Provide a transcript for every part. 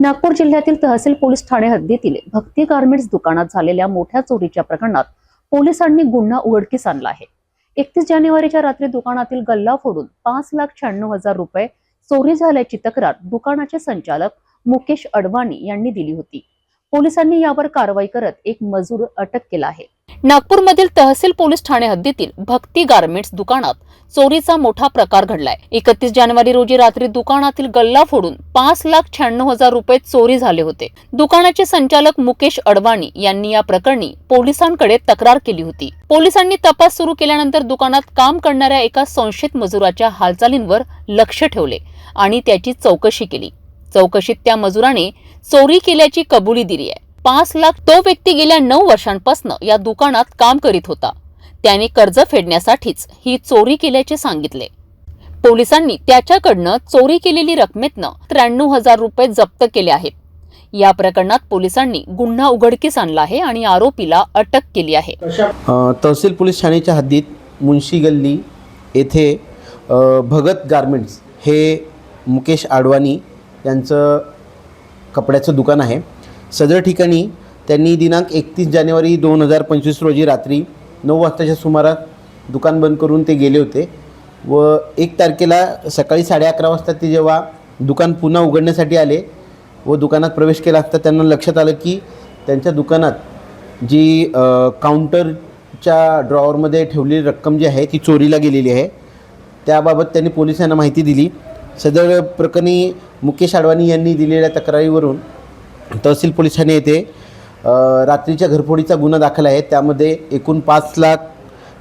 नागपूर जिल्ह्यातील तहसील पोलीस ठाणे हद्दीतील भक्ती गार्मेंट्स दुकानात झालेल्या मोठ्या चोरीच्या प्रकरणात पोलिसांनी गुन्हा उघडकीस आणला आहे. एकतीस जानेवारीच्या रात्री दुकानातील गल्ला फोडून पाच लाख शहाण्णव हजार रुपये चोरी झाल्याची तक्रार दुकानाचे संचालक मुकेश अडवाणी यांनी दिली होती. पोलिसांनी यावर कारवाई करत एक मजूर अटक केला आहे. नागपूरमधील तहसील पोलीस ठाणे हद्दीतील भक्ती गार्मेंट्स दुकानात चोरीचा मोठा प्रकार घडलाय. एकतीस जानेवारी रोजी रात्री दुकानातील गल्ला फोडून पाच लाख शहाण्णव हजार रुपये चोरी झाले होते. दुकानाचे संचालक मुकेश अडवाणी यांनी या प्रकरणी पोलिसांकडे तक्रार केली होती. पोलिसांनी तपास सुरू केल्यानंतर दुकानात काम करणाऱ्या एका संशयित मजुराच्या हालचालींवर लक्ष ठेवले आणि त्याची चौकशी केली. चौकशीत त्या मजुराने चोरी केल्याची कबुली दिली आहे. पाच लाख तो व्यक्ती गेल्या नऊ वर्षांपासून या दुकानात काम करीत होता. त्याने कर्ज फेडण्यासाठीच ही चोरी केल्याचे सांगितले. पोलिसांनी त्याच्याकडनं चोरी केलेली रकमेतनं त्र्याण्णव हजार रुपये जप्त केले आहेत. या प्रकरणात पोलिसांनी गुन्हा उघडकीस आणला आहे आणि आरोपीला अटक केली आहे. तहसील पोलीस ठाण्याच्या हद्दीत मुन्शी गल्ली येथे भगत गारमेंट्स हे मुकेश आडवाणी यांचं कपड्याचं दुकान आहे. सदर ठिकाणी त्यांनी दिनांक एकतीस जानेवारी दोन हजार पंचवीस रोजी रात्री नऊ वाजताच्या सुमारास दुकान बंद करून ते गेले होते व एक तारखेला सकाळी साडे अकरा वाजता ते जेव्हा दुकान पुन्हा उघडण्यासाठी आले व दुकानात प्रवेश केला असता त्यांना लक्षात आलं की त्यांच्या दुकानात जी काउंटरच्या ड्रॉवरमध्ये ठेवलेली रक्कम जी आहे ती चोरीला गेलेली आहे. त्याबाबत त्यांनी पोलिसांना माहिती दिली. सदर प्रकरणी मुकेश आडवाणी यांनी दिलेल्या तक्रारीवरून तहसील पोलिसांनी ठाणे येथे रात्रीच्या घरफोडीचा गुन्हा दाखल आहे. त्यामध्ये एकूण पाच लाख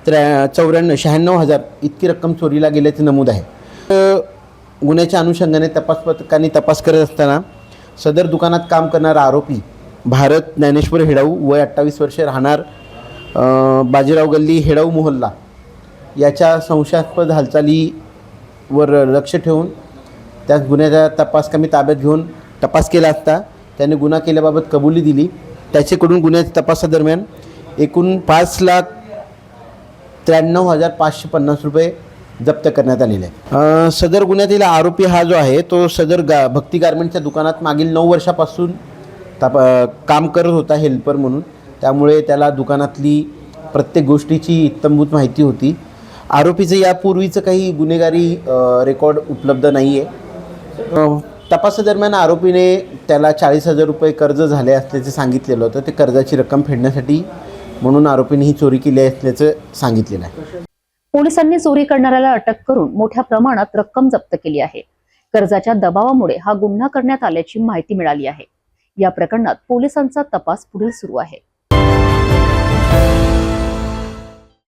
त्र्या चौऱ्याण्णव शहाण्णव हजार इतकी रक्कम चोरीला गेल्याचे नमूद आहे. गुन्ह्याच्या अनुषंगाने तपास पथकाने तपास करत असताना सदर दुकानात काम करणारा आरोपी भारत ज्ञानेश्वर हेडाऊ वय अठ्ठावीस वर्षे राहणार बाजीराव गल्ली हेडाऊ मोहल्ला याच्या संशयास्पद हालचालीवर लक्ष ठेवून त्या गुन्ह्याचा तपास कमी ताब्यात घेऊन तपास केला असता त्याने गुन्हा केल्याबाबत कबुली दिली. त्याच्याकडून गुन्ह्याच्या तपासादरम्यान एकूण पाच लाख त्र्याण्णव हजार पाचशे पन्नास रुपये जप्त करण्यात आलेले आहे सदर गुन्ह्यातील आरोपी हा जो आहे तो सदर गा भक्ती गारमेंटच्या दुकानात मागील नऊ वर्षापासून ताप काम करत होता हेल्पर म्हणून. त्यामुळे त्याला दुकानातली प्रत्येक गोष्टीची इत्तंभूत माहिती होती. आरोपीचं यापूर्वीचं काही गुन्हेगारी रेकॉर्ड उपलब्ध नाही आहे तपासादरम्यान आरोपीने त्याला चाळीस हजार रुपये कर्ज झाले असल्याचे सांगितलेलं होतं. ते कर्जाची रक्कम फेडण्यासाठी म्हणून आरोपीने ही चोरी केली असल्याचं सांगितलेलं आहे. पोलिसांनी चोरी करणाऱ्याला अटक करून मोठ्या प्रमाणात रक्कम जप्त केली आहे. कर्जाच्या दबावामुळे हा गुन्हा करण्यात आल्याची माहिती मिळाली आहे. या प्रकरणात पोलिसांचा तपास पुढील सुरू आहे.